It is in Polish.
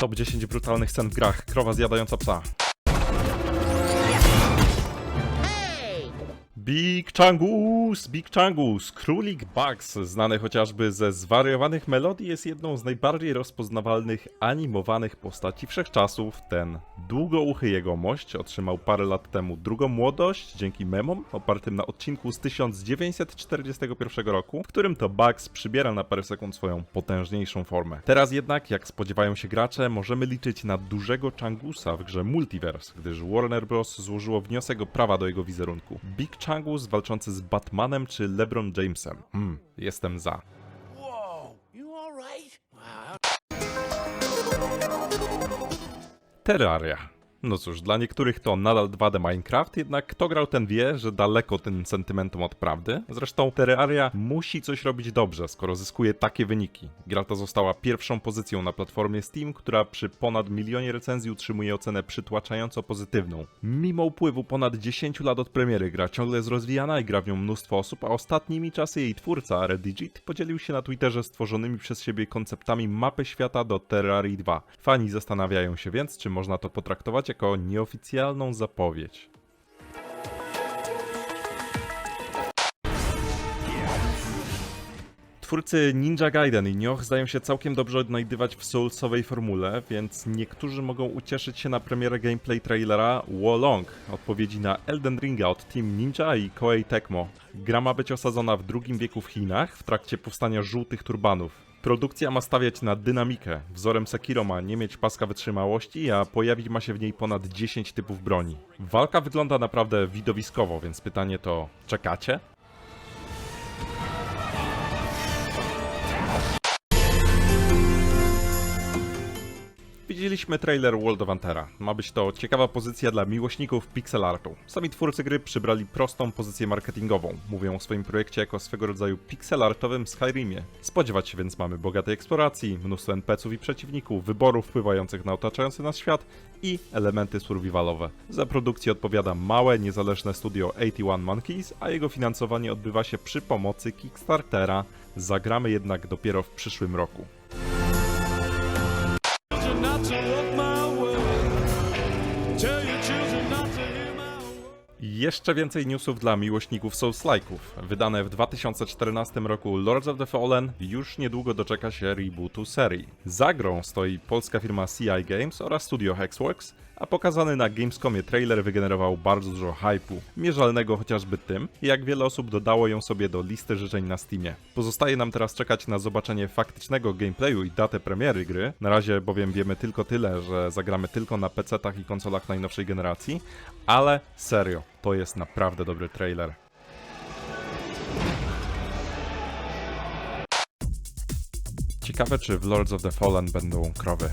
Top 10 brutalnych scen w grach. Krowa zjadająca psa. Big Changus, Big Changus, królik Bugs, znany chociażby ze zwariowanych melodii, jest jedną z najbardziej rozpoznawalnych animowanych postaci wszechczasów. Ten długouchy jegomość otrzymał parę lat temu drugą młodość dzięki memom opartym na odcinku z 1941 roku, w którym to Bugs przybiera na parę sekund swoją potężniejszą formę. Teraz jednak, jak spodziewają się gracze, możemy liczyć na dużego Changusa w grze Multiverse, gdyż Warner Bros. złożyło wniosek o prawa do jego wizerunku. Big Changus walczący z Batmanem czy LeBron Jamesem. Hmm, jestem za. Terraria. No cóż, dla niektórych to nadal 2D Minecraft, jednak kto grał ten wie, że daleko tym sentymentom od prawdy. Zresztą Terraria musi coś robić dobrze, skoro zyskuje takie wyniki. Gra ta została pierwszą pozycją na platformie Steam, która przy ponad milionie recenzji utrzymuje ocenę przytłaczająco pozytywną. Mimo upływu ponad 10 lat od premiery gra ciągle jest rozwijana i gra w nią mnóstwo osób, a ostatnimi czasy jej twórca, Redigit, podzielił się na Twitterze stworzonymi przez siebie konceptami mapy świata do Terrarii 2. Fani zastanawiają się więc, czy można to potraktować jako nieoficjalną zapowiedź. Twórcy Ninja Gaiden i Nioh zdają się całkiem dobrze odnajdywać w soulsowej formule, więc niektórzy mogą ucieszyć się na premierę gameplay trailera Wolong, odpowiedzi na Elden Ringa od Team Ninja i Koei Tecmo. Gra ma być osadzona w II wieku w Chinach w trakcie powstania żółtych turbanów. Produkcja ma stawiać na dynamikę. Wzorem Sekiro ma nie mieć paska wytrzymałości, a pojawić ma się w niej ponad 10 typów broni. Walka wygląda naprawdę widowiskowo, więc pytanie to: czekacie? Widzieliśmy trailer World of Antera. Ma być to ciekawa pozycja dla miłośników pixel artu. Sami twórcy gry przybrali prostą pozycję marketingową. Mówią o swoim projekcie jako swego rodzaju pixel artowym Skyrimie. Spodziewać się więc mamy bogatej eksploracji, mnóstwo NPC-ów i przeciwników, wyborów wpływających na otaczający nas świat i elementy survivalowe. Za produkcję odpowiada małe, niezależne studio 81 Monkeys, a jego finansowanie odbywa się przy pomocy Kickstartera. Zagramy jednak dopiero w przyszłym roku. Jeszcze więcej newsów dla miłośników Souls-like'ów. Wydane w 2014 roku Lords of the Fallen już niedługo doczeka się rebootu serii. Za grą stoi polska firma CI Games oraz studio Hexworks, a pokazany na Gamescomie trailer wygenerował bardzo dużo hypu, mierzalnego chociażby tym, jak wiele osób dodało ją sobie do listy życzeń na Steamie. Pozostaje nam teraz czekać na zobaczenie faktycznego gameplayu i datę premiery gry, na razie bowiem wiemy tylko tyle, że zagramy tylko na PC-tach i konsolach najnowszej generacji, ale serio, to jest naprawdę dobry trailer. Ciekawe, czy w Lords of the Fallen będą krowy.